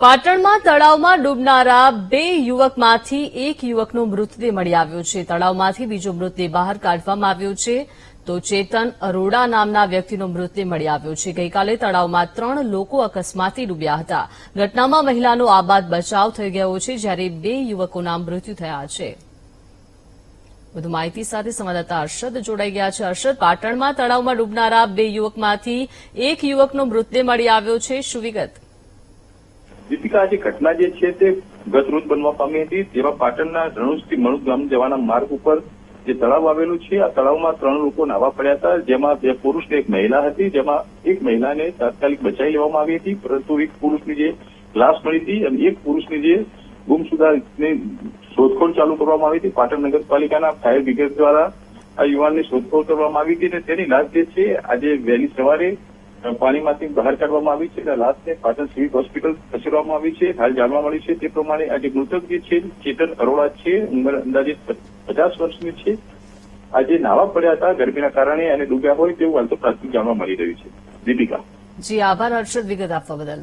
પાટણમાં તળાવમાં ડૂબનારા બે યુવકમાંથી એક યુવકનો મૃતદેહ મળી આવ્યો છે. તળાવમાંથી બીજો મૃતદેહ બહાર કાઢવામાં આવ્યો છે. તો ચેતન અરોડા નામના વ્યક્તિનો મૃતદેહ મળી આવ્યો છે. ગઈકાલે તળાવમાં ત્રણ લોકો અકસ્માતથી ડૂબ્યા હતા. ઘટનામાં મહિલાનો આબાદ બચાવ થઈ ગયો છે, જ્યારે બે યુવકોના મૃત્યુ થયા છે. વધુ માહિતી સાથે સંવાદદાતા અર્ષદ જોડાઈ ગયા છે. અર્ષદ પાટણમાં તળાવમાં ડૂબનારા બે યુવકમાંથી એક યુવકનો મૃતદેહ મળી આવ્યો છે. શું વિગત? દીપિકા આજે ઘટના જે છે તે ગત રોજ બનવા પામી હતી તેમાં પાટણના રણુજથી મણુજ ગામ જવાના માર્ગ ઉપર જે તળાવ આવેલું છે, આ તળાવમાં ત્રણ લોકો નાવા પડ્યા હતા. જેમાં બે પુરુષ એક મહિલા હતી. જેમાં એક મહિલાને તાત્કાલિક બચાવી લેવામાં આવી હતી, પરંતુ એક પુરુષની જે લાશ મળી હતી અને એક પુરુષની જે ગુમસુદાની શોધખોળ ચાલુ કરવામાં આવી હતી. પાટણ નગરપાલિકાના ફાયર બ્રિગેડ દ્વારા આ યુવાનની શોધખોળ કરવામાં આવી હતી અને તેની લાશ જે છે, આજે વહેલી સવારે પાણીમાંથી બહાર કાઢવામાં આવી છે અને લાશને પાટણ સિવિલ હોસ્પિટલ ખસેડવામાં આવી છે. હાલ જાણવા મળી છે તે પ્રમાણે આજે મૃતક જે છે, ચેતન અરોડા છે, ઉંમર અંદાજે પચાસ વર્ષની છે. આજે નાવા પડ્યા હતા, ગરમીના કારણે અને ડૂબ્યા હોય તેવું હાલ તો પ્રાથમિક જાણવા મળી રહ્યું છે. દીપિકા. જી, આભાર, હર્ષદ વિગત આપવા બદલ.